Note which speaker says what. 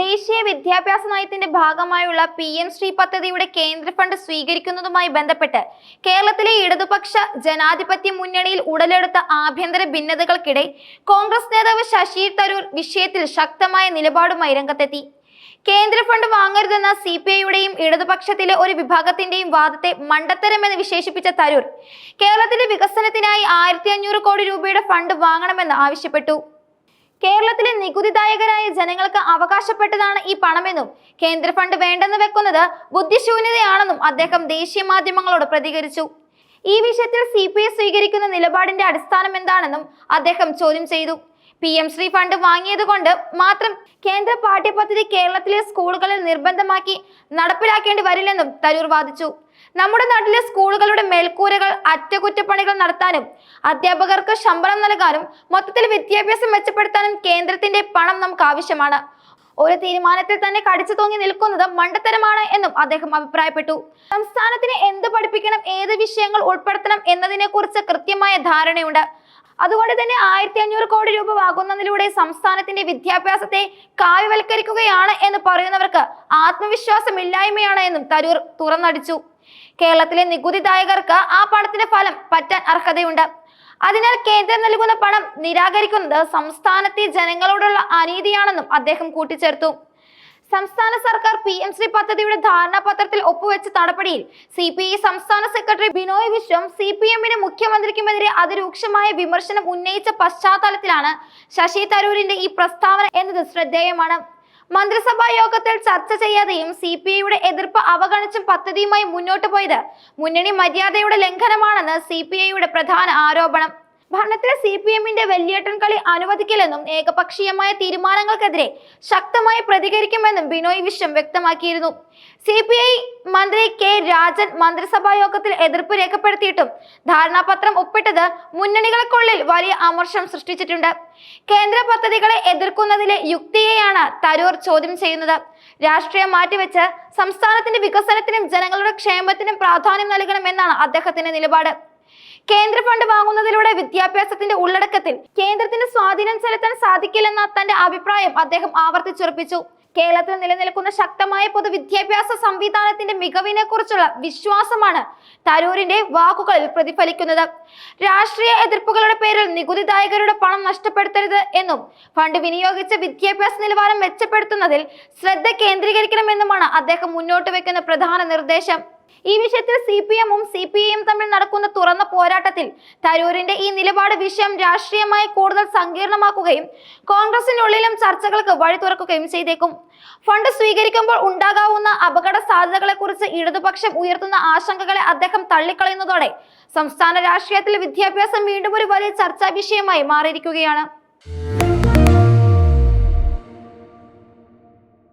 Speaker 1: ദേശീയ വിദ്യാഭ്യാസ നയത്തിന്റെ ഭാഗമായുള്ള പി എം ശ്രീ പദ്ധതിയുടെ കേന്ദ്ര ഫണ്ട് സ്വീകരിക്കുന്നതുമായി ബന്ധപ്പെട്ട് കേരളത്തിലെ ഇടതുപക്ഷ ജനാധിപത്യ മുന്നണിയിൽ ഉടലെടുത്ത ആഭ്യന്തര ഭിന്നതകൾക്കിടെ കോൺഗ്രസ് നേതാവ് ശശി തരൂർ വിഷയത്തിൽ ശക്തമായ നിലപാടുമായി രംഗത്തെത്തി. കേന്ദ്ര ഫണ്ട് വാങ്ങരുതെന്ന സി പി ഐയുടെയും ഇടതുപക്ഷത്തിലെ ഒരു വിഭാഗത്തിന്റെയും വാദത്തെ മണ്ടത്തരമെന്ന് വിശേഷിപ്പിച്ച തരൂർ കേരളത്തിന്റെ വികസനത്തിനായി ആയിരത്തി അഞ്ഞൂറ് കോടി രൂപയുടെ ഫണ്ട് വാങ്ങണമെന്ന് ആവശ്യപ്പെട്ടു. കേരളത്തിലെ നികുതിദായകരായ ജനങ്ങൾക്ക് അവകാശപ്പെട്ടതാണ് ഈ പണമെന്നും കേന്ദ്ര ഫണ്ട് വേണ്ടെന്ന് വെക്കുന്നത് ബുദ്ധിശൂന്യതയാണെന്നും അദ്ദേഹം ദേശീയ മാധ്യമങ്ങളോട് പ്രതികരിച്ചു. ഈ വിഷയത്തിൽ സി പി എസ് സ്വീകരിക്കുന്ന നിലപാടിന്റെ അടിസ്ഥാനം എന്താണെന്നും അദ്ദേഹം ചോദ്യം ചെയ്തു. പി എം ശ്രീ ഫണ്ട് വാങ്ങിയതുകൊണ്ട് മാത്രം കേന്ദ്ര പാഠ്യപദ്ധതി കേരളത്തിലെ സ്കൂളുകളിൽ നിർബന്ധമാക്കി നടപ്പിലാക്കേണ്ടി വരില്ലെന്നും തരൂർ വാദിച്ചു. നമ്മുടെ നാട്ടിലെ സ്കൂളുകളുടെ മേൽക്കൂരകൾ അറ്റകുറ്റപ്പണികൾ നടത്താനും അധ്യാപകർക്ക് ശമ്പളം നൽകാനും മൊത്തത്തിൽ വിദ്യാഭ്യാസം മെച്ചപ്പെടുത്താനും കേന്ദ്രത്തിന്റെ പണം നമുക്ക് ആവശ്യമാണ്. ഒരു തീരുമാനത്തിൽ തന്നെ കടിച്ചു തൂങ്ങി നിൽക്കുന്നത് മണ്ടത്തരമാണ് എന്നും അദ്ദേഹം അഭിപ്രായപ്പെട്ടു. സംസ്ഥാനത്തിന് എന്ത് പഠിപ്പിക്കണം ഏത് വിഷയങ്ങൾ ഉൾപ്പെടുത്തണം എന്നതിനെ കുറിച്ച് കൃത്യമായ ധാരണയുണ്ട്. അതുകൊണ്ട് തന്നെ ആയിരത്തി അഞ്ഞൂറ് കോടി രൂപ വാങ്ങുന്നതിലൂടെ സംസ്ഥാനത്തിന്റെ വിദ്യാഭ്യാസത്തെ കാവ്യവൽക്കരിക്കുകയാണ് എന്ന് പറയുന്നവർക്ക് ആത്മവിശ്വാസമില്ലായ്മയാണ് എന്നും തരൂർ തുറന്നടിച്ചു. കേരളത്തിലെ നികുതിദായകർക്ക് ആ പണത്തിന്റെ ഫലം പറ്റാൻ അർഹതയുണ്ട്. അതിനാൽ കേന്ദ്രം നൽകുന്ന പണം നിരാകരിക്കുന്നത് സംസ്ഥാനത്തെ ജനങ്ങളോടുള്ള അനീതിയാണെന്നും അദ്ദേഹം കൂട്ടിച്ചേർത്തു. സംസ്ഥാന സർക്കാർ പി എം ശ്രീ പദ്ധതിയുടെ ധാരണാപത്രത്തിൽ ഒപ്പുവെച്ച നടപടിയിൽ സി പി ഐ സംസ്ഥാന secretary Binoy Viswam C P എമ്മിന് മുഖ്യമന്ത്രിക്കുമെതിരെ അതിരൂക്ഷമായ വിമർശനം ഉന്നയിച്ച പശ്ചാത്തലത്തിലാണ് ശശി തരൂരിന്റെ ഈ പ്രസ്താവന എന്നത് ശ്രദ്ധേയമാണ്. മന്ത്രിസഭാ യോഗത്തിൽ ചർച്ച ചെയ്യാതെയും സി പി ഐയുടെ എതിർപ്പ് അവഗണിച്ചും പദ്ധതിയുമായി മുന്നോട്ട് പോയത് മുന്നണി മര്യാദയുടെ ലംഘനമാണെന്ന് സി പി ഐയുടെ പ്രധാന ആരോപണം. ഭരണത്തിൽ സി പി എമ്മിന്റെ വെള്ളിയേട്ടൻ കളി അനുവദിക്കില്ലെന്നും ഏകപക്ഷീയമായ തീരുമാനങ്ങൾക്കെതിരെ ശക്തമായി പ്രതികരിക്കുമെന്നും ബിനോയ് വിശ്വം വ്യക്തമാക്കിയിരുന്നു. സി പി ഐ മന്ത്രി കെ രാജൻ മന്ത്രിസഭാ യോഗത്തിൽ എതിർപ്പ് രേഖപ്പെടുത്തിയിട്ടും ധാരണാപത്രം ഒപ്പിട്ടത് മുന്നണികൾക്കുള്ളിൽ വലിയ അമർഷം സൃഷ്ടിച്ചിട്ടുണ്ട്. കേന്ദ്ര പദ്ധതികളെ എതിർക്കുന്നതിലെ യുക്തിയെയാണ് തരൂർ ചോദ്യം ചെയ്യുന്നത്. രാഷ്ട്രീയം മാറ്റിവെച്ച് സംസ്ഥാനത്തിന്റെ വികസനത്തിനും ജനങ്ങളുടെ ക്ഷേമത്തിനും പ്രാധാന്യം നൽകണമെന്നാണ് അദ്ദേഹത്തിന്റെ നിലപാട്. കേന്ദ്ര ഫണ്ട് വാങ്ങുന്നതിലൂടെ വിദ്യാഭ്യാസത്തിന്റെ ഉള്ളടക്കത്തിൽ കേന്ദ്രത്തിന്റെ സ്വാധീനം ചെലുത്താൻ സാധിക്കില്ലെന്ന തന്റെ അഭിപ്രായം അദ്ദേഹം ആവർത്തിച്ചുറപ്പിച്ചു. കേരളത്തിൽ നിലനിൽക്കുന്ന ശക്തമായ പൊതുവിദ്യാഭ്യാസ സംവിധാനത്തിന്റെ മികവിനെ കുറിച്ചുള്ള വിശ്വാസമാണ് തരൂരിന്റെ വാക്കുകളിൽ പ്രതിഫലിക്കുന്നത്. രാഷ്ട്രീയ എതിർപ്പുകളുടെ പേരിൽ നികുതിദായകരുടെ പണം നഷ്ടപ്പെടുത്തരുത് എന്നും ഫണ്ട് വിനിയോഗിച്ച് വിദ്യാഭ്യാസ നിലവാരം മെച്ചപ്പെടുത്തുന്നതിൽ ശ്രദ്ധ കേന്ദ്രീകരിക്കണമെന്നുമാണ് അദ്ദേഹം മുന്നോട്ട് വെക്കുന്ന പ്രധാന നിർദ്ദേശം. ഈ വിഷയത്തിൽ സി പി എമ്മും സി പി ഐയും തമ്മിൽ നടക്കുന്ന തുറന്ന പോരാട്ടത്തിൽ തരൂരിന്റെ ഈ നിലപാട് വിഷയം രാഷ്ട്രീയമായി കൂടുതൽ സങ്കീർണമാക്കുകയും കോൺഗ്രസിനുള്ളിലും ചർച്ചകൾക്ക് വഴി തുറക്കുകയും ചെയ്തേക്കും. ഫണ്ട് സ്വീകരിക്കുമ്പോൾ ഉണ്ടാകാവുന്ന അപകട സാധ്യതകളെ കുറിച്ച് ഇടതുപക്ഷം ഉയർത്തുന്ന ആശങ്കകളെ അദ്ദേഹം തള്ളിക്കളയുന്നതോടെ സംസ്ഥാന രാഷ്ട്രീയത്തിൽ വിദ്യാഭ്യാസം വീണ്ടും ഒരു വലിയ ചർച്ചാ വിഷയമായി മാറിയിരിക്കുകയാണ്.